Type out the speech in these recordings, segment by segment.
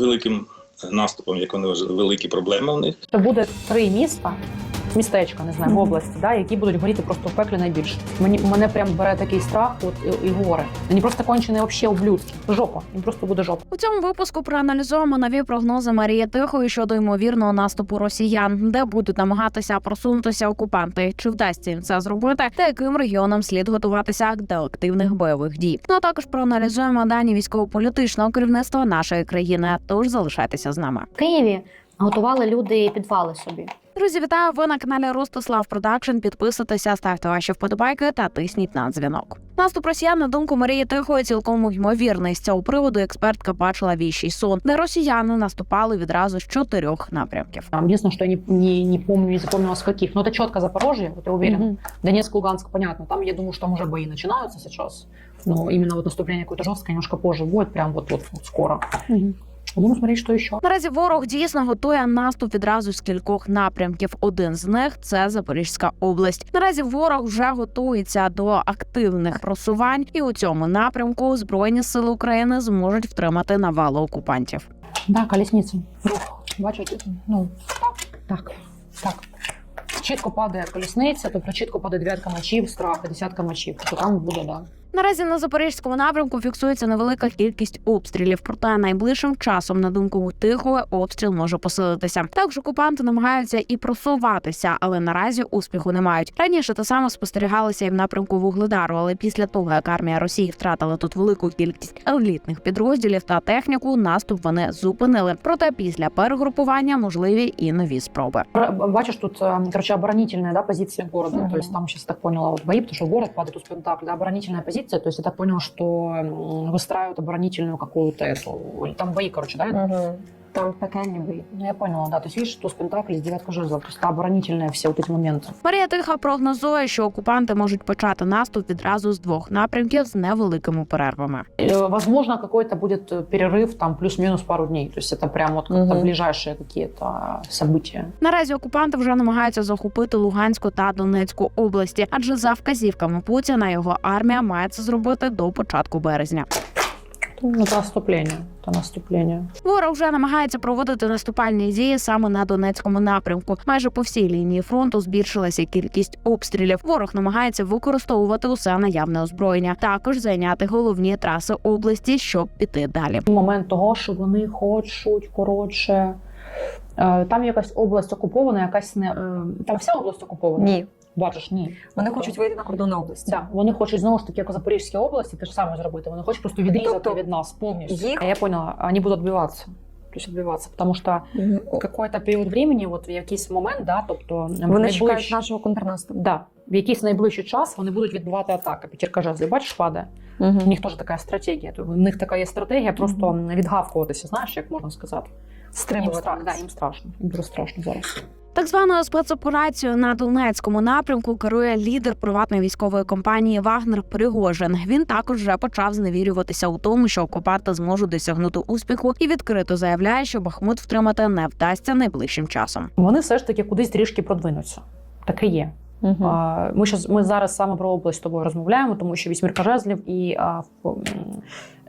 великим наступом, як вони великі проблеми у них. Це буде три міста, містечка, не знаю, в області, да, які будуть горіти просто в пеклі найбільше. Мені мене прям бере такий страх, от і, і горе. Вони просто кончені вообще ублюдки. Жопа. Їм просто буде жопа. У цьому випуску проаналізуємо нові прогнози Марії Тихої щодо ймовірного наступу росіян, де будуть намагатися просунутися окупанти, чи вдасться їм це зробити, та яким регіонам слід готуватися до активних бойових дій. Ну а також проаналізуємо дані військово-політичного керівництва нашої країни. Тож залишайтеся з нами. В Києві готували люди підвали собі. Друзі, вітаю! Ви на каналі Ростислав Продакшн. Підписуйтеся, ставте ваші вподобайки та тисніть на дзвінок. Наступ росіян, на думку Марії Тихої, цілком ймовірний. З цього приводу експертка бачила віщий сон, де росіяни наступали відразу з чотирьох напрямків. Там, единственное, что я не, не, не помню, не запомнила с каких. Но это четко Запорожье, вот я уверен. Мгм. Донецк, Луганск, понятно. Там, я думаю, что там уже бои начинаются сейчас. Но именно вот наступление какое-то жесткое немножко позже будет, прям вот, вот, вот скоро. Будем смотреть, еще. Наразі ворог дійсно готує наступ відразу з кількох напрямків. Один з них це Запорізька область. Наразі ворог вже готується до активних просувань, і у цьому напрямку збройні сили України зможуть втримати навалу окупантів. Да, колесница. Рух. Бачите? Ну, так, так. Чітко падає колісниця, тобто чітко падає дев'ятка мечів, страх, десятка мечів. Тобто там буде, да. Наразі на запорізькому напрямку фіксується невелика кількість обстрілів. Проте найближчим часом, на думку тихої, обстріл може посилитися. Також окупанти намагаються і просуватися, але наразі успіху не мають. Раніше те саме спостерігалося і в напрямку вугледару. Але після того, як армія Росії втратила тут велику кількість елітних підрозділів та техніку, наступ вони зупинили. Проте після перегрупування можливі і нові спроби. Бачиш, тут, э, короче, оборонительная да, позиция города. Мгм. То есть там сейчас так поняла вот бои, потому что город падает у Пентакль, да, оборонительная позиция. То есть я так понял, что выстраивают оборонительную какую-то эту... Там бои, короче, да? Угу Там пекельні бої. Ну, я поняла, да. То есть, видишь, туз Пентакль, девятка жезлов. То есть это оборонительные все вот эти моменты. Марія Тиха прогнозує, що окупанти можуть почати наступ відразу з двох напрямків з невеликими перервами. Э, Возможно, какой-то будет э, перерыв, там, плюс-минус пару дней. То есть это прям вот как-то Мгм. ближайшие какие-то события. Наразі окупанти вже намагаються захопити Луганську та Донецьку області, адже за вказівками Путіна його армія має це зробити до початку березня. Ну, это наступление. Это наступление. Ворог вже намагається проводити наступальні дії саме на Донецькому напрямку. Майже по всій лінії фронту збільшилася кількість обстрілів. Ворог намагається використовувати усе наявне озброєння, також зайняти головні траси області, щоб піти далі. Момент того, що вони хочуть, коротше. е, Там якась область окупована, якась не. е, Там вся область окупована? Ні. Бачиш, ні. Вони хочуть вийти на кордони області. Да, вони хочуть знову ж таки, як у Запорізькій області, те ж саме зробити. Вони хочуть просто відрізати Тобто від нас повністю. їх- Я поняла, вони будуть відбиватися. Тобто відбиватися, тому що Мгм. какой-то період времени, от в якийсь момент, да, тобто Вони найближчий- чекають нашого контрнаступу. Да, в якийсь найближчий час вони будуть відбивати атаки. П'ятірка жезлів, бачиш, падає. У них теж така стратегія. У них така є стратегія просто відгавкуватися, знаєш, як можна сказати. Їм, Стримувати. страшно, да, їм страшно. Їм дуже страшно зараз. Так званою спецоперацією на Донецькому напрямку керує лідер приватної військової компанії Вагнер Пригожин. Він також вже почав зневірюватися у тому, що окупанти зможуть досягнути успіху, і відкрито заявляє, що Бахмут втримати не вдасться найближчим часом. Вони все ж таки кудись трішки продвинуться. Таке є. А, Ми щас, ми зараз саме про область з тобою розмовляємо, тому що вісьмірка жезлів і а,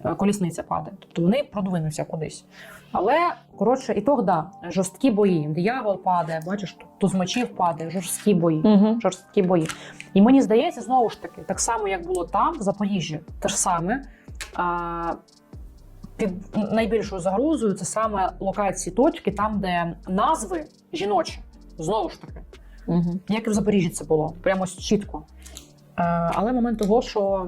е, колісниця падає. Тобто вони продвинуться кудись. Але коротше, ітог, да, жорсткі бої. Диявол падає, бачиш, тут туз мечів падає, жорсткі бої. Мгм. Жорсткі бої. І мені здається, знову ж таки, так само, як було там, в Запоріжжі, те ж саме. А, під найбільшою загрозою це саме локації точки, там, де назви жіночі. Знову ж таки. Мгм. Як і в Запоріжжі це було, прямо чітко. Е, але момент того, що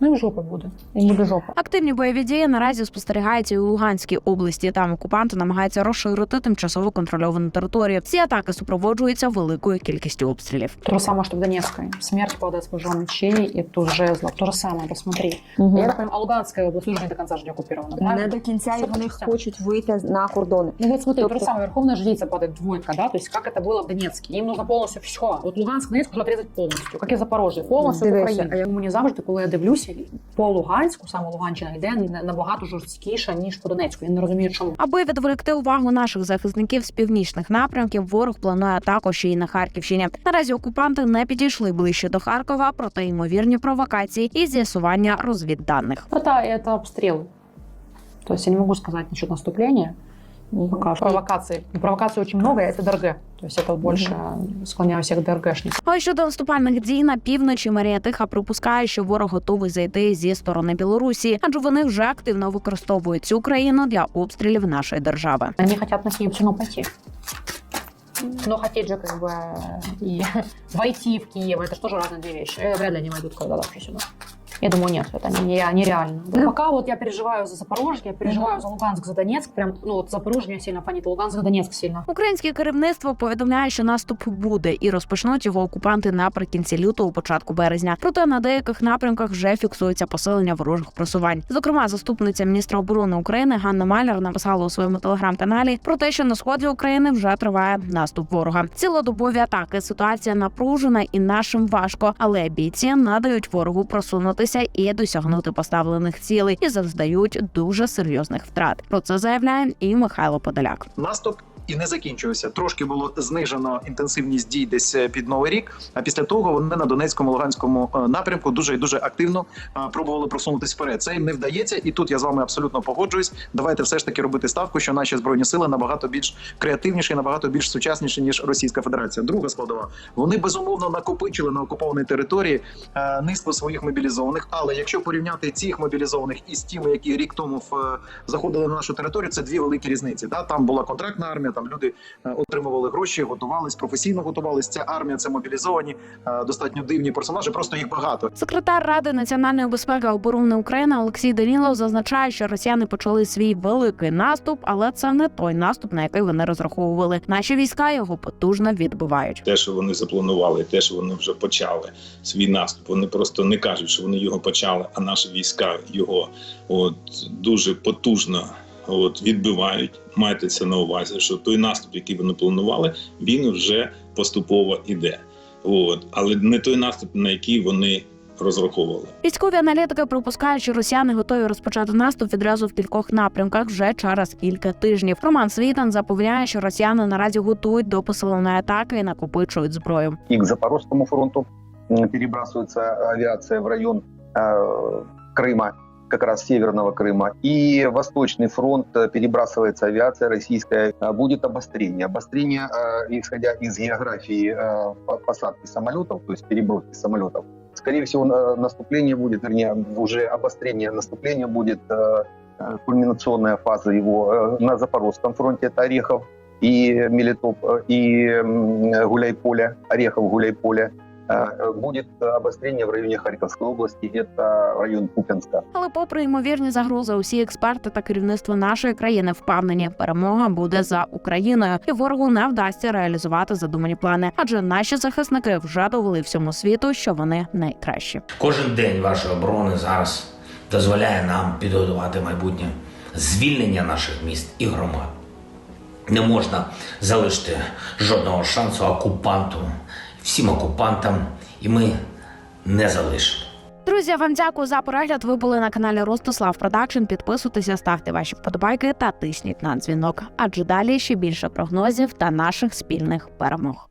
ну їм жопа буде. Їм буде жопа. Активні бойові дії наразі спостерігаються і у Луганській області. Там окупанти намагаються розширити тимчасово контрольовану територію. Ці атаки супроводжуються великою кількістю обстрілів. То же самое, что в Донецкой. Смерть падает с ножом мечей и туз жезлов. То же самое, посмотри. Мгм. Я так а Луганская область тоже не до конца же не оккупирована. Не до кінця, і вони хочуть вийти на кордони. Ну вот смотри, то же Тобто- самое, Верховная Жрица падает двойка, да, то есть как это было в Донецке. Им нужно полностью все. Вот Луганск, Донецк нужно отрезать полностью, как і Запорожжя, повністю в Дивися, Україні. А я мені завжди, коли я дивлюся, по Луганську, саме Луганщина йде на- набагато жорсткіше, ніж по Донецьку. Я не розумію, чому. Аби відволікти увагу наших захисників з північних напрямків, ворог планує атаку ще й на Харківщині. Наразі окупанти не підійшли ближче до Харкова, проте ймовірні провокації і з'ясування розвідданих. Это, это обстрелы. То есть я не могу сказать насчет наступления. Пока что. Провокации. Ну, провокаций очень много, и это ДРГ. То есть это больше склоняю всех ДРГшников. А щодо наступальних дій на півночі, Марія Тиха припускає, що ворог готовий зайти зі сторони Білорусі, адже вони вже активно використовують цю країну для обстрілів нашої держави. Они хотят на Киев все равно пойти. Но хотеть же как бы и войти в Киев, это же тоже разные две вещи. Э, Вряд ли они войдут когда вообще сюда. Я думаю, нет, это не, не- Пока вот я переживаю за Запорожье, я переживаю за Луганск, за Донецк. Прям, ну вот Запорожье меня сильно фонит, Луганск, Донецк сильно. Українське керівництво повідомляє, що наступ буде, і розпочнуть його окупанти наприкінці лютого, початку березня. Проте на деяких напрямках вже фіксується посилення ворожих просувань. Зокрема, заступниця міністра оборони України Ганна Маляр написала у своєму телеграм-каналі про те, що на сході України вже триває наступ ворога. Цілодобові атаки. Ситуація напружена і нашим важко, але бійці надають ворогу просунутися і досягнути поставлених цілей і завдають дуже серйозних втрат. Про це заявляє і Михайло Подоляк. наступ і не закінчився. Трошки було знижено інтенсивність дій десь е, під новий рік. А після того вони на Донецькому Луганському е, напрямку дуже і дуже активно е, пробували просунутися вперед. Це їм не вдається, і тут я з вами абсолютно погоджуюсь. Давайте все ж таки робити ставку, що наші збройні сили набагато більш креативніші, набагато більш сучасніші ніж Російська Федерація. Друга складова. Вони безумовно накопичили на окупованій території низку своїх мобілізованих. Але якщо порівняти цих мобілізованих із тими, які рік тому заходили на нашу територію, це дві великі різниці. Да? Там була контрактна армія, там люди е, отримували гроші, готувались, професійно готувались. Ця армія це мобілізовані, е, достатньо дивні персонажі. Просто їх багато. Секретар Ради національної безпеки та оборони України Олексій Данілов зазначає, що росіяни почали свій великий наступ, але це не той наступ, на який вони розраховували. Наші війська його потужно відбивають. Те, що вони запланували, те, що вони вже почали свій наступ. Вони просто не кажуть, що вони його почали, а наші війська його от дуже потужно От відбивають, майте це на увазі, що той наступ, який вони планували, він вже поступово іде. От але не той наступ, на який вони розраховували. Військові аналітики припускають, що росіяни готові розпочати наступ відразу в кількох напрямках вже через кілька тижнів. Роман Світан запевняє, що росіяни наразі готують до посиленої атаки і накопичують зброю. и к Запорожскому фронту м, перебрасывается авиация в район э, Крыма, Как раз северного Крыма. И Восточный фронт э, перебрасывается авиация российская. А Будет обострение. Обострение, э, исходя из географии э, по- посадки самолетов, то есть переброски самолетов. Скорее всего, на- наступление будет, вернее, уже обострение наступления будет, э, э, кульминационная фаза его э, на Запорожском фронте, это Орехов и Мелитоп, э, и Гуляйполе, Орехов, Гуляйполе. Э, Будет обострение в районе Харьковской области, это район Купянска. Але, попри ймовірні загрози, усі експерти та керівництво нашої країни впевнені, перемога буде за Україною, і ворогу не вдасться реалізувати задумані плани, адже наші захисники вже довели всьому світу, що вони найкращі. Кожен день вашої оборони зараз дозволяє нам підготувати майбутнє звільнення наших міст і громад. Не можна залишити жодного шансу окупанту, всім окупантам, і ми не залишимо. Друзі, вам дякую за перегляд. Ви були на каналі Ростислав Продакшн. Підписуйтеся, ставте ваші вподобайки та тисніть на дзвінок. Адже далі ще більше прогнозів та наших спільних перемог.